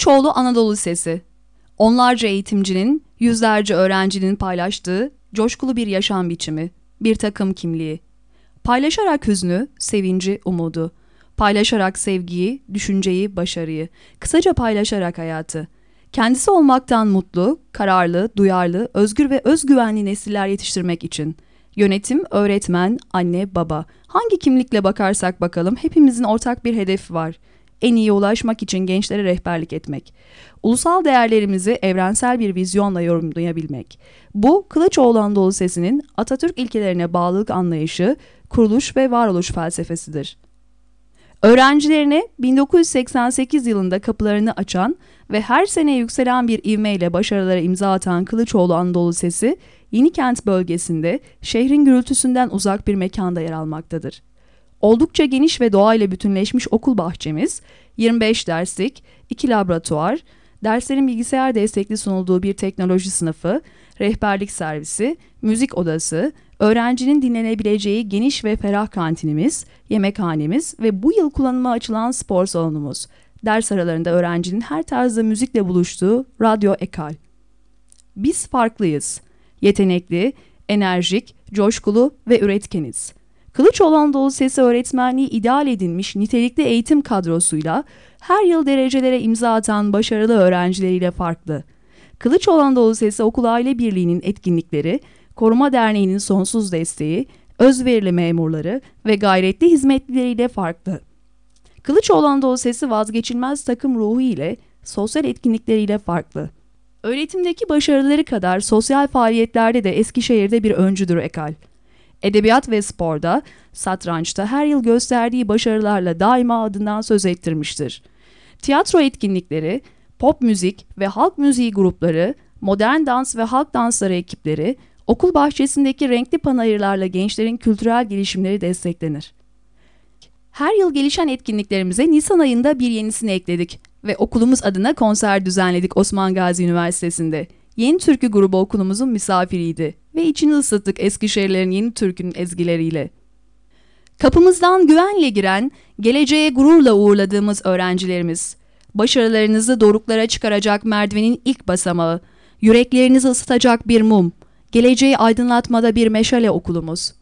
Kılıçoğlu Anadolu Sesi Onlarca eğitimcinin, yüzlerce öğrencinin paylaştığı coşkulu bir yaşam biçimi, bir takım kimliği. Paylaşarak hüznü, sevinci, umudu. Paylaşarak sevgiyi, düşünceyi, başarıyı. Kısaca paylaşarak hayatı. Kendisi olmaktan mutlu, kararlı, duyarlı, özgür ve özgüvenli nesiller yetiştirmek için. Yönetim, öğretmen, anne, baba. Hangi kimlikle bakarsak bakalım hepimizin ortak bir hedefi var. En iyi ulaşmak için gençlere rehberlik etmek. Ulusal değerlerimizi evrensel bir vizyonla yorumlayabilmek. Bu Kılıçoğlu Anadolu Sesi'nin Atatürk ilkelerine bağlılık anlayışı, kuruluş ve varoluş felsefesidir. Öğrencilerine 1988 yılında kapılarını açan ve her sene yükselen bir ivmeyle başarılara imza atan Kılıçoğlu Anadolu Sesi, Yenikent bölgesinde şehrin gürültüsünden uzak bir mekanda yer almaktadır. Oldukça geniş ve doğayla bütünleşmiş okul bahçemiz, 25 derslik, 2 laboratuvar, derslerin bilgisayar destekli sunulduğu bir teknoloji sınıfı, rehberlik servisi, müzik odası, öğrencinin dinlenebileceği geniş ve ferah kantinimiz, yemekhanemiz ve bu yıl kullanıma açılan spor salonumuz. Ders aralarında öğrencinin her tarzda müzikle buluştuğu radyo ekal. Biz farklıyız. Yetenekli, enerjik, coşkulu ve üretkeniz. Kılıçoğlu Sesi öğretmenliği ideal edinmiş nitelikli eğitim kadrosuyla her yıl derecelere imza atan başarılı öğrencileriyle farklı. Kılıçoğlu Sesi Okul Aile Birliği'nin etkinlikleri, Koruma Derneği'nin sonsuz desteği, özverili memurları ve gayretli hizmetlileriyle farklı. Kılıçoğlu Sesi vazgeçilmez takım ruhu ile sosyal etkinlikleriyle farklı. Öğretimdeki başarıları kadar sosyal faaliyetlerde de Eskişehir'de bir öncüdür Ekal. Edebiyat ve sporda, satrançta her yıl gösterdiği başarılarla daima adından söz ettirmiştir. Tiyatro etkinlikleri, pop müzik ve halk müziği grupları, modern dans ve halk dansları ekipleri, okul bahçesindeki renkli panayırlarla gençlerin kültürel gelişimleri desteklenir. Her yıl gelişen etkinliklerimize Nisan ayında bir yenisini ekledik ve okulumuz adına konser düzenledik Osman Gazi Üniversitesi'nde. Yeni Türkü grubu okulumuzun misafiriydi ve içini ısıttık Eskişehirlerin Yeni Türkü'nün ezgileriyle. Kapımızdan güvenle giren, geleceğe gururla uğurladığımız öğrencilerimiz, başarılarınızı doruklara çıkaracak merdivenin ilk basamağı, yüreklerinizi ısıtacak bir mum, geleceği aydınlatmada bir meşale okulumuz.''